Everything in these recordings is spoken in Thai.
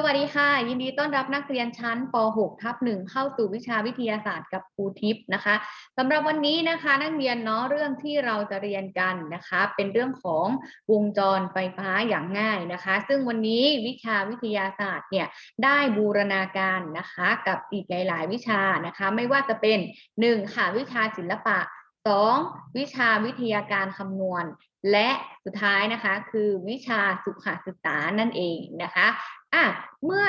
สวัสดีค่ะ ยินดีต้อนรับนักเรียนชั้นป .6 ทับ1เข้าสู่วิชาวิทยาศาสตร์กับครูทิพย์นะคะสำหรับวันนี้นะคะนักเรียนเนาะเรื่องที่เราจะเรียนกันนะคะ เป็นเรื่องของวงจรไฟฟ้าอย่างง่ายนะคะ ซึ่งวันนี้วิชาวิทยาศาสตร์เนี่ยได้บูรณาการนะคะ กับอีกหลาย ๆ วิชานะคะ ไม่ว่าจะเป็น 1. ค่ะวิชาศิลปะ 2. วิชาวิทยาการคำนวณ และสุดท้ายนะคะคือวิชาสุขศึกษานั่นเองนะคะอะเมื่อ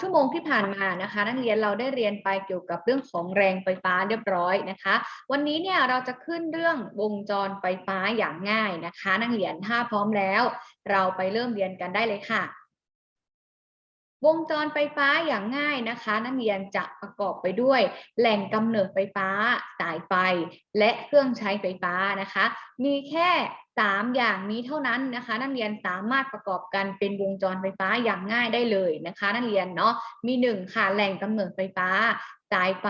ชั่วโมงที่ผ่านมานะคะ นักเรียนเราได้เรียนไปเกี่ยวกับเรื่องของแรงไฟฟ้าเรียบร้อยนะคะ วันนี้เนี่ยเราจะขึ้นเรื่องวงจรไฟฟ้าอย่างง่ายนะคะ นักเรียนถ้าพร้อมแล้ว เราไปเริ่มเรียนกันได้เลยค่ะ วงจรไฟฟ้าอย่างง่ายนะคะ นักเรียนจะประกอบไปด้วย แหล่งกำเนิดไฟฟ้า สายไฟ และเครื่องใช้ไฟฟ้านะคะ มีแค่สามอย่างนี้เท่านั้นนะคะ นักเรียนสามารถประกอบกันเป็นวงจรไฟฟ้าอย่างง่ายได้เลยนะคะ นักเรียนเนาะมีหนึ่งค่ะแหล่งกำเนิดไฟฟ้าสายไฟ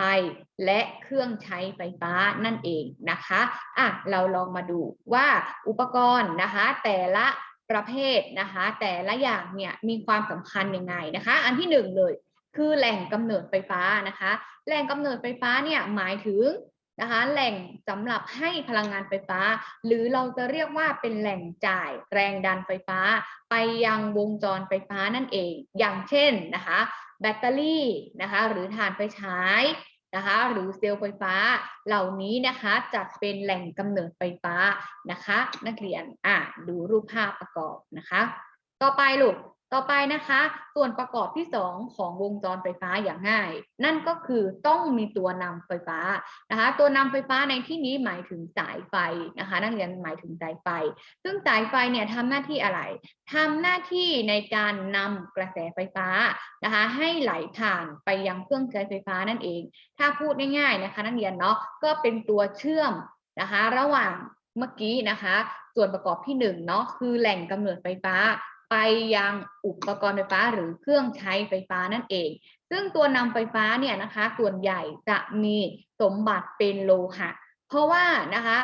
และเครื่องใช้ไฟฟ้านั่นเองนะคะอะเราลองมาดูว่าอุปกรณ์นะคะ แต่ละ ประเภทนะคะ แต่ละอย่างเนี่ยมีความสำคัญยังไงนะคะ อันที่หนึ่งเลย คือแหล่งกำเนิดไฟฟ้านะคะ แหล่งกำเนิดไฟฟ้าเนี่ยหมายถึงนะคะแหล่งสำหรับให้พลังงานไฟฟ้า หรือเราจะเรียกว่าเป็นแหล่งจ่ายแรงดันไฟฟ้า ไปยังวงจรไฟฟ้านั่นเอง อย่างเช่นนะคะ แบตเตอรี่นะคะ หรือถ่านไฟฉาย นะคะหรือเซลล์ไฟฟ้าเหล่านี้นะคะจะเป็นแหล่งกำเนิดไฟฟ้านะคะ นักเรียนอะดูรูปภาพประกอบนะคะ ต่อไปลูก ต่อไปนะคะ ส่วนประกอบที่ 2 ของวงจรไฟฟ้าอย่างง่าย นั่นก็คือต้องมีตัวนำไฟฟ้านะคะ ตัวนำไฟฟ้าในที่นี้หมายถึงสายไฟนะคะ นักเรียนหมายถึงสายไฟ ซึ่งสายไฟเนี่ยทำหน้าที่อะไรทำหน้าที่ในการนำกระแสไฟฟ้านะคะ ให้ไหลผ่านไปยังเครื่องใช้ไฟฟ้านั่นเอง ถ้าพูดง่ายๆนะคะ นักเรียนเนาะก็เป็นตัวเชื่อมนะคะ ระหว่างเมื่อกี้นะคะ ส่วนประกอบที่1เนาะคือแหล่งกำเนิดไฟฟ้า ไปยังอุปกรณ์ไฟฟ้าหรือเครื่องใช้ไฟฟ้านั่นเอง ซึ่งตัวนำไฟฟ้าเนี่ยนะคะ ส่วนใหญ่จะมีสมบัติเป็นโลหะ เพราะว่านะคะ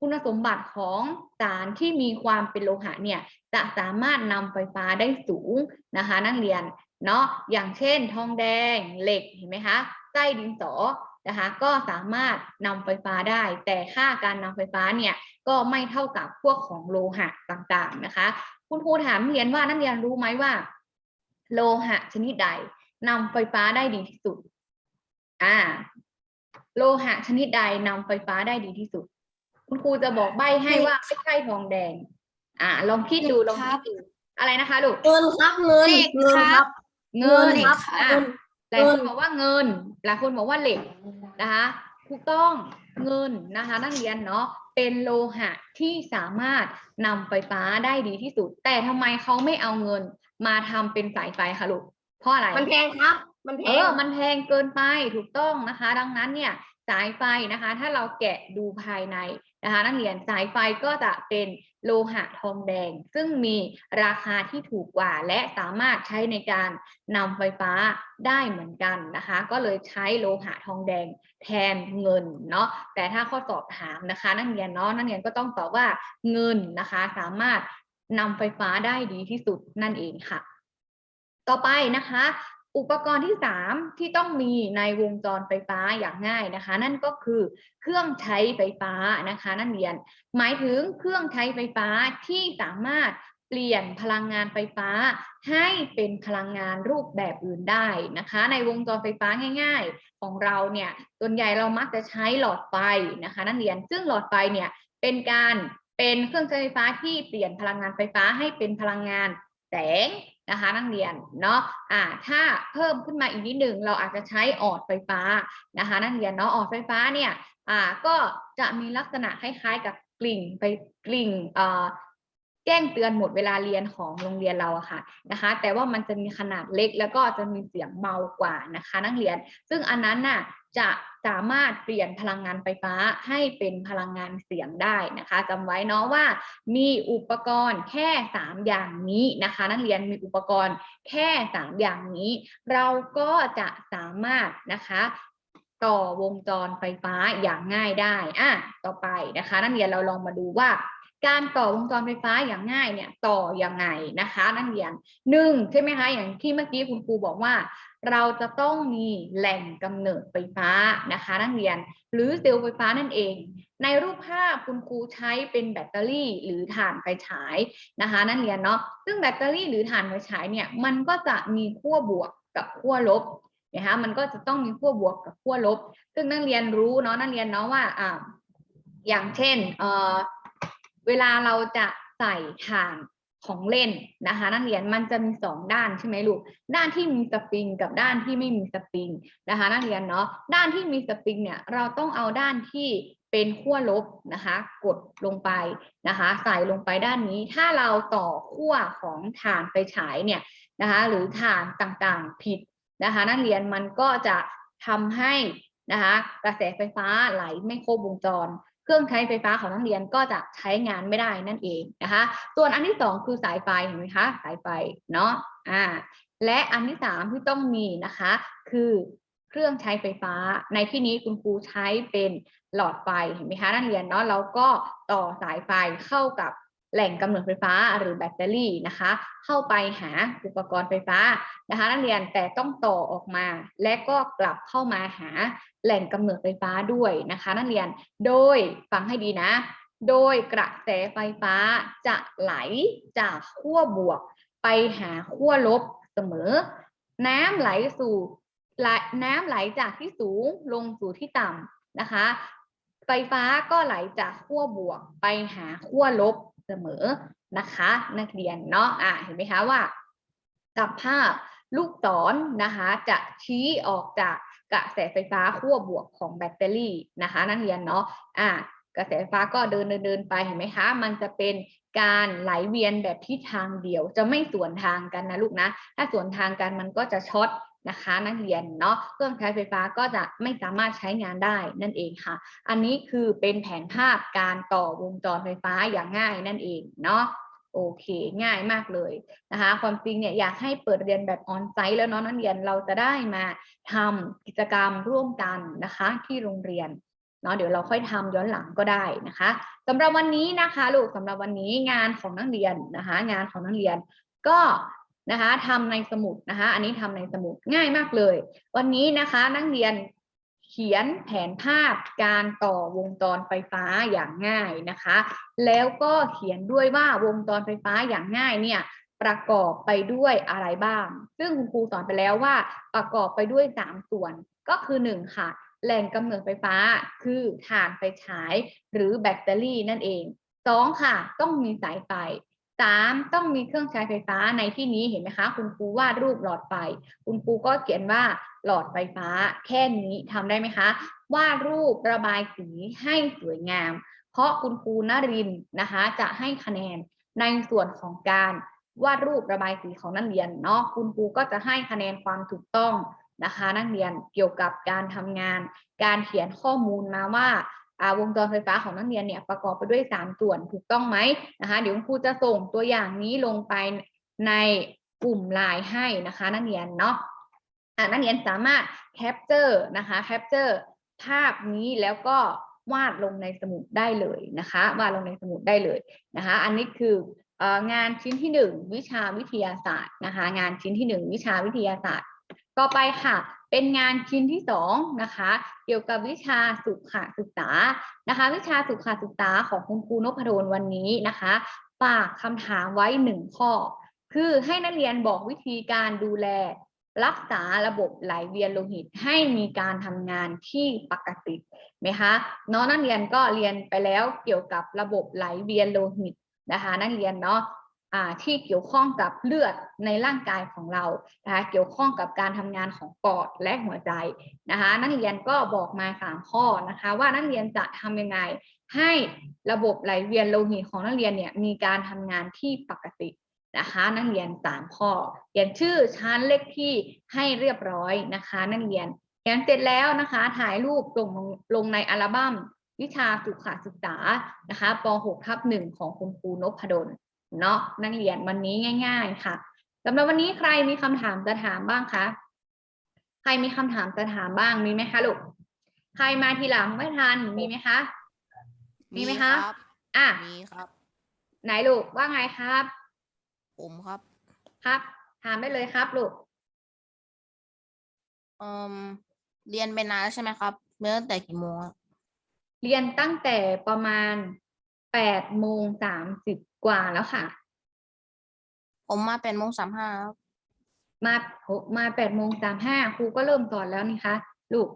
คุณสมบัติของสารที่มีความเป็นโลหะเนี่ยจะสามารถนำไฟฟ้าได้สูงนะคะนักเรียนเนาะอย่างเช่น ทองแดงเหล็กเห็นไหมคะไส้ดินสอนะคะก็สามารถนำไฟฟ้าได้ แต่ค่าการนำไฟฟ้าเนี่ยก็ไม่เท่ากับพวกของโลหะต่างๆนะคะ คุณครูถามนักเรียนว่านักเรียนรู้ไหมว่า โลหะชนิดใดนำไฟฟ้าได้ดีที่สุด อ่า โลหะชนิดใดนำไฟฟ้าได้ดีที่สุด คุณครูจะบอกใบให้ว่าไม่ใช่ทองแดง อ่า ลองคิดดูลองคิดดูอะไรนะคะลูกเงินครับเงินเลขเงินคครัรับบเงินเงินครับอะเงินหลายคนเงินบอกว่าเงินหลายคนบอกว่าเหล็กนะคะถูกต้อง เงินนะคะนักเรียนเนาะเป็นโลหะที่สามารถนำไฟฟ้าได้ดีที่สุด แต่ทำไมเขาไม่เอาเงินมาทำเป็นสายไฟคะลูกเพราะอะไรมันแพงครับ มันแพเองอมันแพงเกินไปถูกต้องนะคะ ดังนั้นเนี่ยสายไฟนะคะ ถ้าเราแกะดูภายในนะคะ นักเรียนสายไฟก็จะเป็น โลหะทองแดง ซึ่งมีราคาที่ถูกกว่า และสามารถใช้ในการนำไฟฟ้าได้เหมือนกันนะคะ ก็เลยใช้โลหะทองแดงแทนเงินเนาะแต่ถ้าข้อสอบถามนะคะ นักเรียนเนาะนักเรียนก็ต้องตอบว่าเงินนะคะ สามารถนำไฟฟ้าได้ดีที่สุดนั่นเองค่ะ ต่อไปนะคะ อุปกรณ์ที่ 3 ที่ต้องมีในวงจรไฟฟ้าอย่างง่ายนะคะ นั่นก็คือเครื่องใช้ไฟฟ้านะคะนักเรียน หมายถึงเครื่องใช้ไฟฟ้าที่สามารถเปลี่ยนพลังงานไฟฟ้าให้เป็นพลังงานรูปแบบอื่นได้นะคะ ในวงจรไฟฟ้าง่าย ๆ ของเราเนี่ยส่วนใหญ่เรามักจะใช้หลอดไฟนะคะ นักเรียนซึ่งหลอดไฟเนี่ยเป็นการเป็นเครื่องใช้ไฟฟ้าที่เปลี่ยนพลังงานไฟฟ้าให้เป็นพลังงานแสง นะคะนักเรียนเนาะอ่าถ้าเพิ่มขึ้นมาอีกนิดหนึ่งเราอาจจะใช้ออดไฟฟ้านะคะนักเรียนเนาะออดไฟฟ้าเนี่ยอ่าก็จะมีลักษณะคล้ายๆ กับกลิ่งไปกลิ่งเอ่อแจ้งเตือนหมดเวลาเรียนของโรงเรียนเราอะค่ะนะคะ แต่ว่ามันจะมีขนาดเล็กแล้วก็จะมีเสียงเบากว่านะคะ นักเรียน ซึ่งอันนั้นน่ะ จะสามารถเปลี่ยนพลังงานไฟฟ้าให้เป็นพลังงานเสียงได้นะคะจำไว้เนาะว่ามีอุปกรณ์แค่ 3 อย่างนี้นะคะ นักเรียนมีอุปกรณ์แค่ 3 อย่างนี้ เราก็จะสามารถนะคะต่อวงจรไฟฟ้าอย่างง่ายได้อะต่อไปนะคะ นักเรียนเราลองมาดูว่า การต่อวงจรไฟฟ้าอย่างง่ายเนี่ยต่อยังไงนะคะ นักเรียนหนึ่งใช่ไหมคะอย่างที่เมื่อกี้คุณครูบอกว่า เราจะต้องมีแหล่งกำเนิดไฟฟ้านะคะ นักเรียน หรือเซลล์ไฟฟ้านั่นเอง ในรูปภาพคุณครูใช้เป็นแบตเตอรี่หรือถ่านไฟฉายนะคะ นักเรียนเนาะซึ่งแบตเตอรี่หรือถ่านไฟฉายเนี่ยมันก็จะมีขั้วบวกกับขั้วลบนะคะมันก็จะต้องมีขั้วบวกกับขั้วลบ ซึ่งนักเรียนรู้เนาะนักเรียนเนาะว่าอ่าอย่างเช่นเออเวลาเราจะใส่ถ่าน ของเล่นนะคะ นักเรียนมันจะมีสองด้านใช่ไหมลูกด้านที่มีสปริงกับด้านที่ไม่มีสปริงนะคะ นักเรียนเนาะด้านที่มีสปริงเนี่ยเราต้องเอาด้านที่เป็นขั้วลบนะคะ กดลงไปนะคะ ใส่ลงไปด้านนี้ ถ้าเราต่อขั้วของถ่านไปฉายเนี่ยนะคะ หรือถ่านต่างๆผิดนะคะ นักเรียนมันก็จะทำให้นะคะ กระแสไฟฟ้าไหลไม่ครบวงจร เครื่องใช้ไฟฟ้าของนักเรียนก็จะใช้งานไม่ได้นั่นเองนะคะ ส่วนอันที่สองคือสายไฟเห็นไหมคะสายไฟเนาะอ่าและอันที่สามที่ต้องมีนะคะ คือเครื่องใช้ไฟฟ้า ในที่นี้คุณครูใช้เป็นหลอดไฟเห็นไหมคะนักเรียนเนาะแล้วก็ต่อสายไฟเข้ากับ แหล่งกำเนิดไฟฟ้าหรือแบตเตอรี่นะคะ เข้าไปหาอุปกรณ์ไฟฟ้านะคะ นักเรียนแต่ต้องต่อออกมา และก็กลับเข้ามาหาแหล่งกำเนิดไฟฟ้าด้วยนะคะ นักเรียนโดยฟังให้ดีนะ โดยกระแสไฟฟ้าจะไหลจากขั้วบวก ไปหาขั้วลบเสมอ น้ำไหลสู่ไหลน้ำไหลจากที่สูงลงสู่ที่ต่ำนะคะ ไฟฟ้าก็ไหลจากขั้วบวกไปหาขั้วลบ เสมอนะคะ นักเรียนเนาะอะเห็นไหมคะว่า กับภาพลูกศรนะคะ จะชี้ออกจากกระแสไฟฟ้าขั้วบวกของแบตเตอรี่นะคะ นักเรียนเนาะอะกระแสไฟฟ้าก็เดินเดินเดินไปเห็นไหมคะ มันจะเป็นการไหลเวียนแบบทิศทางเดียว จะไม่สวนทางกันนะลูกนะ ถ้าสวนทางกันมันก็จะช็อต นะคะนักเรียนเนาะเครื่องใช้ไฟฟ้าก็จะไม่สามารถใช้งานได้นั่นเองค่ะ อันนี้คือเป็นแผนภาพการต่อวงจรไฟฟ้าอย่างง่ายนั่นเองเนาะโอเคง่ายมากเลยนะคะความจริงเนี่ยอยากให้เปิดเรียนแบบออนไซต์แล้วเนาะนักเรียนเราจะได้มาทำกิจกรรมร่วมกันนะคะที่โรงเรียนเนาะเดี๋ยวเราค่อยทำย้อนหลังก็ได้นะคะสำหรับวันนี้นะคะลูกสำหรับวันนี้งานของนักเรียนนะคะ งานของนักเรียนก็ นะคะทำในสมุดนะคะ อันนี้ทำในสมุดง่ายมากเลย วันนี้นะคะนักเรียนเขียนแผนภาพการต่อวงจรไฟฟ้าอย่างง่ายนะคะ แล้วก็เขียนด้วยว่าวงจรไฟฟ้าอย่างง่ายเนี่ยประกอบไปด้วยอะไรบ้าง ซึ่งคุณครูสอนไปแล้วว่าประกอบไปด้วย 3 ส่วน ก็คือ 1 ค่ะ แหล่งกำเนิดไฟฟ้าคือถ่านไฟฉายหรือแบตเตอรี่นั่นเอง 2 ค่ะ ต้องมีสายไฟ สามต้องมีเครื่องใช้ไฟฟ้าในที่นี้เห็นไหมคะ คุณครูวาดรูปหลอดไฟ คุณครูก็เขียนว่าหลอดไฟฟ้า แค่นี้ทำได้ไหมคะ วาดรูประบายสีให้สวยงาม เพราะคุณครูนรินนะคะ จะให้คะแนนในส่วนของการวาดรูประบายสีของนักเรียนเนาะคุณครูก็จะให้คะแนนความถูกต้องนะคะ นักเรียนเกี่ยวกับการทำงาน การเขียนข้อมูลมาว่า วงจรไฟฟ้าของนักเรียนเนี่ยประกอบไปด้วย 3 ส่วนถูกต้องไหมนะคะเดี๋ยวครูจะส่งตัวอย่างนี้ลงไปในกลุ่มไลน์ให้นะคะนักเรียนเนาะนักเรียนสามารถแคปเจอร์นะคะแคปเจอร์ภาพนี้แล้วก็วาดลงในสมุดได้เลยนะคะวาดลงในสมุดได้เลยนะคะ อันนี้คืองานชิ้นที่หนึ่งวิชาวิทยาศาสตร์นะคะ งานชิ้นที่หนึ่งวิชาวิทยาศาสตร์ ต่อไปค่ะ เป็นงานชิ้นที่สองนะคะ เกี่ยวกับวิชาสุขศึกษานะคะ วิชาสุขศึกษาของคุณครูนพดลวันนี้นะคะฝากคำถามไว้หนึ่งข้อ คือให้นักเรียนบอกวิธีการดูแล รักษาระบบไหลเวียนโลหิตให้มีการทำงานที่ปกติไหมคะน้องนักเรียนก็เรียนไปแล้วเกี่ยวกับระบบไหลเวียนโลหิตนะคะ นักเรียนเนาะ ที่เกี่ยวข้องกับเลือดในร่างกายของเรานะคะเกี่ยวข้องกับการทำงานของปอดและหัวใจนะคะนักเรียนก็บอกมาสามข้อนะคะว่านักเรียนจะทำยังไง ให้ระบบไหลเวียนโลหิตของนักเรียนเนี่ยมีการทำงานที่ปกตินะคะนักเรียนสามข้อเขียนชื่อชั้นเลขที่ให้เรียบร้อยนะคะนักเรียนเขียนเสร็จแล้วนะคะถ่ายรูปลงลงในอัลบั้มวิชาสุขศึกษานะคะป .6 ทับหนึ่งของคุณครูนพดล เนาะนักเรียนวันนี้ง่าย ๆ ค่ะสำหรับวันนี้ใครมีคำถามจะถามบ้างคะใครมีคำถามจะถามบ้างมีไหมคะลูกใครมาทีหลังไม่ทันมีไหมคะ มีไหมคะรับอะมีครับ ไหนลูกว่าไงครับ ผมครับ ครับ ถามได้เลยครับลูกเอ่มเรียนไปนานแล้วใช่ไหมครับเมื่อตั้งแต่กี่โมงอะเรียนตั้งแต่ประมาณ แปดโมงสามสิบกว่าแล้วค่ะ ผมมาเป็นโมงสามห้ามาโหมาแปดโมงสามห้าครูก็เริ่มสอนแล้วนี่คะลูก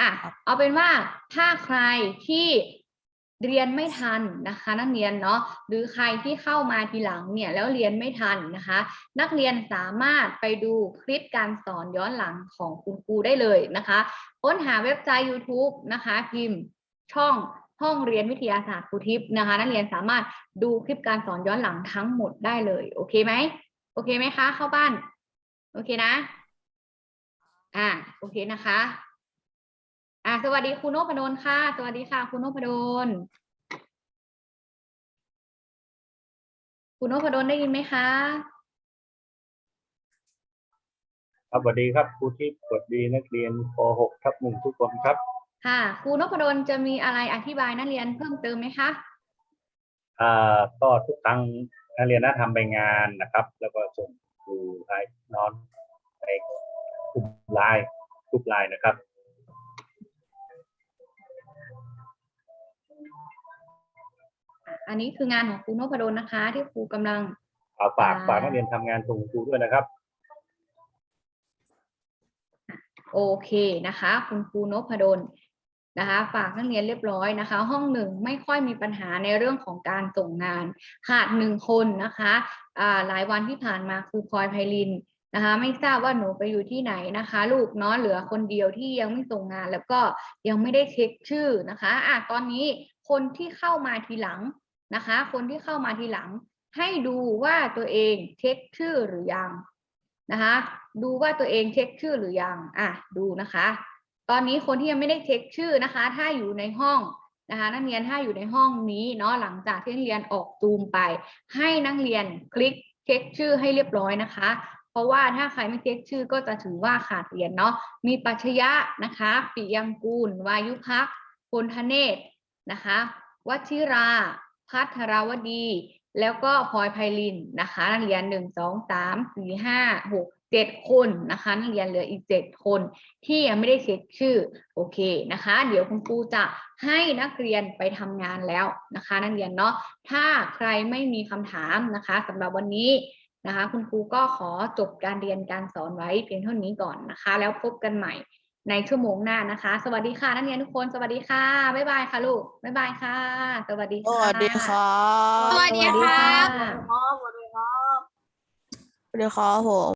อะเอาเป็นว่าถ้าใครที่เรียนไม่ทันนะคะ นักเรียนเนาะหรือใครที่เข้ามาทีหลังเนี่ยแล้วเรียนไม่ทันนะคะ นักเรียนสามารถไปดูคลิปการสอนย้อนหลังของคุณครูได้เลยนะคะ ค้นหาเว็บไซต์ YouTube นะคะ พิมพ์ช่อง ห้องเรียนวิทยาศาสตร์ครูทิพย์นะคะนักเรียนสามารถดูคลิปการสอนย้อนหลังทั้งหมดได้เลย โอเคไหมโอเคไหมคะเข้าบ้าน โอเคนะ อ่าโอเคนะคะ อ่าสวัสดีครูโนพดลค่ะ สวัสดีค่ะครูโนพดลครูโนพดลได้ยินไหมคะครับสวัสดีครับครูทิพย์สวัสดีนักเรียนป .6 ทับหนึ่งทุกคนครับ ค่ะครูนพดลจะมีอะไรอธิบายนักเรียนเพิ่มเติมไหมคะอ่าก็ทุกครั้งนักเรียนน่าทำใบงานนะครับ แล้วก็ส่งครูไลน์นอนในกลุ่มไลน์กลุ่มไลน์นะครับอันนี้คืองานของครูนพดลนะคะ ที่ครูกำลังเอาฝากอ่าฝากนักเรียนทำงานส่งครูด้วยนะครับ โอเคนะคะ คุณครูนพดล นะคะฝากนักเรียนเรียบร้อยนะคะ ห้องหนึ่งไม่ค่อยมีปัญหาในเรื่องของการส่งงานขาดหนึ่งคนนะคะอ่าหลายวันที่ผ่านมาคือพลอยไพลินนะคะไม่ทราบว่าหนูไปอยู่ที่ไหนนะคะ ลูกเนาะเหลือคนเดียวที่ยังไม่ส่งงาน แล้วก็ยังไม่ได้เช็คชื่อนะคะอะตอนนี้คนที่เข้ามาทีหลังนะคะ คนที่เข้ามาทีหลัง ให้ดูว่าตัวเองเช็คชื่อหรือยังนะคะ ดูว่าตัวเองเช็คชื่อหรือยังอะดูนะคะ ตอนนี้คนที่ยังไม่ได้เช็คชื่อนะคะ ถ้าอยู่ในห้องนะคะนักเรียนถ้าอยู่ในห้องนี้เนาะหลังจากที่นักเรียนออกซูมไป ให้นักเรียนคลิกเช็คชื่อให้เรียบร้อยนะคะ เพราะว่าถ้าใครไม่เช็คชื่อก็จะถือว่าขาดเรียนเนาะมีปัชยะนะคะปิยมกูล วายุพักพลธเนศนะคะวชิรา พัทรวดี แล้วก็พลอยไพลินนะคะ นักเรียนหนึ่งสองสามสี่ห้าหก เจ็ดคนนะคะนักเรียนเหลืออีกเจ็ดคนที่ยังไม่ได้เช็คชื่อโอเคนะคะ เดี๋ยวคุณครูจะให้นักเรียนไปทำงานแล้วนะคะ นักเรียนเนาะถ้าใครไม่มีคำถามนะคะสำหรับวันนี้นะคะ คุณครูก็ขอจบการเรียนการสอนไว้เพียงเท่านี้ก่อนนะคะ แล้วพบกันใหม่ในชั่วโมงหน้านะคะ สวัสดีค่ะนักเรียนทุกคนสวัสดีค่ะบ๊ายบายค่ะลูกบ๊ายบายค่ะ สวัสดีสค่ะวัสดีครับสวัสดีครับสวัสดีครับผม